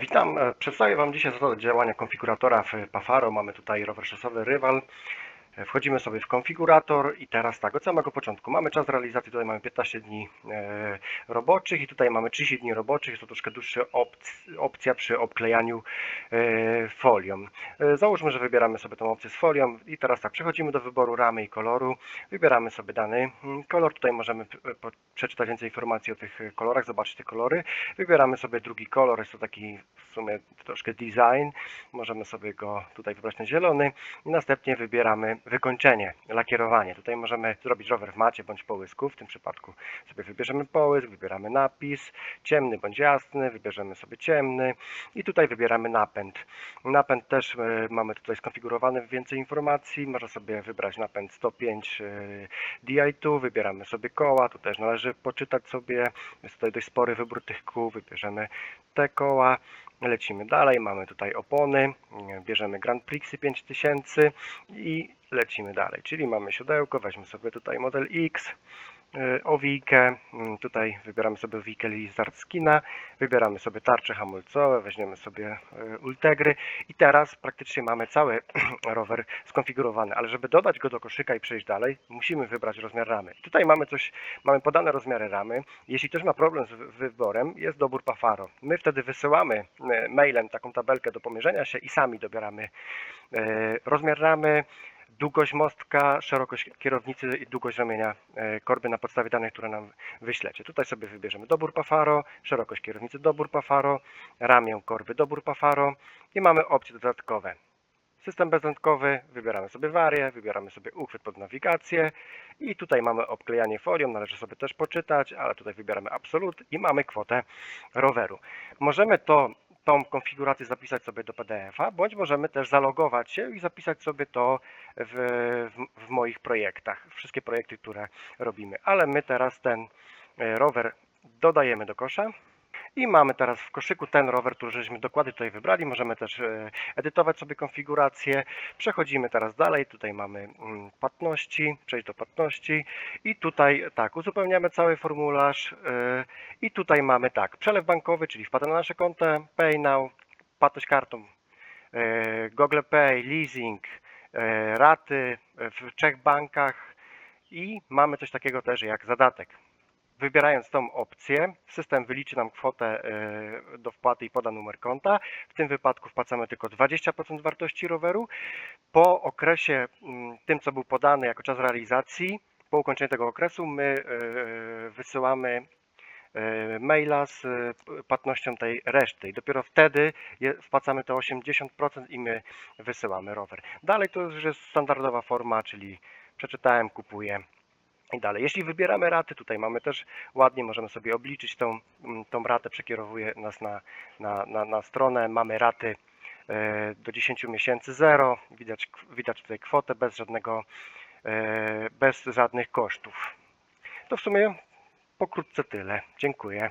Witam, e, przedstawię Wam dzisiaj zasady działania konfiguratora w Pafaro. Mamy tutaj rower szosowy Rywal. Wchodzimy sobie w konfigurator i teraz tak, od samego początku. Mamy czas realizacji, tutaj mamy 15 dni e, roboczych i tutaj mamy 30 dni roboczych, jest to troszkę dłuższa opc- opcja przy obklejaniu e, folią. E, Załóżmy, że wybieramy sobie tą opcję z folią i teraz tak, przechodzimy do wyboru ramy i koloru, wybieramy sobie dany mm, kolor, tutaj możemy przeczytać więcej informacji o tych kolorach, zobaczyć te kolory, wybieramy sobie drugi kolor, jest to taki w sumie troszkę design, możemy sobie go tutaj wybrać na zielony. I następnie wybieramy wykończenie, lakierowanie. Tutaj możemy zrobić rower w macie bądź połysku. W tym przypadku sobie wybierzemy połysk, wybieramy napis, ciemny bądź jasny, wybierzemy sobie ciemny i tutaj wybieramy napęd. Napęd też e, mamy tutaj skonfigurowany więcej informacji. Można sobie wybrać napęd 105 e, DI2, wybieramy sobie koła, tu też należy poczytać sobie. Jest tutaj dość spory wybór tych kół, wybierzemy te koła. Lecimy dalej, mamy tutaj opony, nie, bierzemy Grand Prixy 5000 i lecimy dalej, czyli mamy siodełko, weźmy sobie tutaj model X, owijkę, mm, tutaj wybieramy sobie owijkę Lizard Skina, wybieramy sobie tarcze hamulcowe, weźmiemy sobie y, Ultegry i teraz praktycznie mamy cały rower skonfigurowany, ale żeby dodać go do koszyka i przejść dalej, musimy wybrać rozmiar ramy. Tutaj mamy coś, mamy podane rozmiary ramy, jeśli ktoś ma problem z wy- wyborem, jest dobór Pafaro. My wtedy wysyłamy e, mailem taką tabelkę do pomierzenia się i sami dobieramy e, rozmiar ramy, długość mostka, szerokość kierownicy i długość ramienia e, korby na podstawie danych, które nam wyślecie. Tutaj sobie wybierzemy dobór Pafaro, szerokość kierownicy dobór Pafaro, ramię korby dobór Pafaro i mamy opcje dodatkowe. System bezrętkowy, wybieramy sobie warię, wybieramy sobie uchwyt pod nawigację i tutaj mamy obklejanie folią, należy sobie też poczytać, ale tutaj wybieramy absolut i mamy kwotę roweru. Możemy to, tą konfigurację zapisać sobie do PDF-a, bądź możemy też zalogować się i zapisać sobie to w, w, w moich projektach, wszystkie projekty, które robimy. Ale my teraz ten e, rower dodajemy do kosza. I mamy teraz w koszyku ten rower, który żeśmy dokładnie tutaj wybrali. Możemy też e, edytować sobie konfigurację. Przechodzimy teraz dalej. Tutaj mamy mm, płatności, przejść do płatności. I tutaj tak, uzupełniamy cały formularz. e, I tutaj mamy tak, przelew bankowy, czyli wpłata na nasze konto, PayNow, płatność kartą, e, Google Pay, leasing, raty w trzech bankach. I mamy coś takiego też jak zadatek. Wybierając tą opcję, system wyliczy nam kwotę e, do wpłaty i poda numer konta. W tym wypadku wpłacamy tylko 20% wartości roweru. Po okresie mm, tym, co był podany jako czas realizacji, po ukończeniu tego okresu, my e, wysyłamy e, maila z płatnością tej reszty i dopiero wtedy wpłacamy te 80% i my wysyłamy rower. Dalej to już jest standardowa forma, czyli przeczytałem, kupuję i dalej. Jeśli wybieramy raty, tutaj mamy też ładnie, możemy sobie obliczyć tą, mm, tą ratę, przekierowuje nas na, na, na, na stronę. Mamy raty e, do 10 miesięcy 0, widać, widać tutaj kwotę bez żadnego, e, bez żadnych kosztów. To w sumie pokrótce tyle. Dziękuję.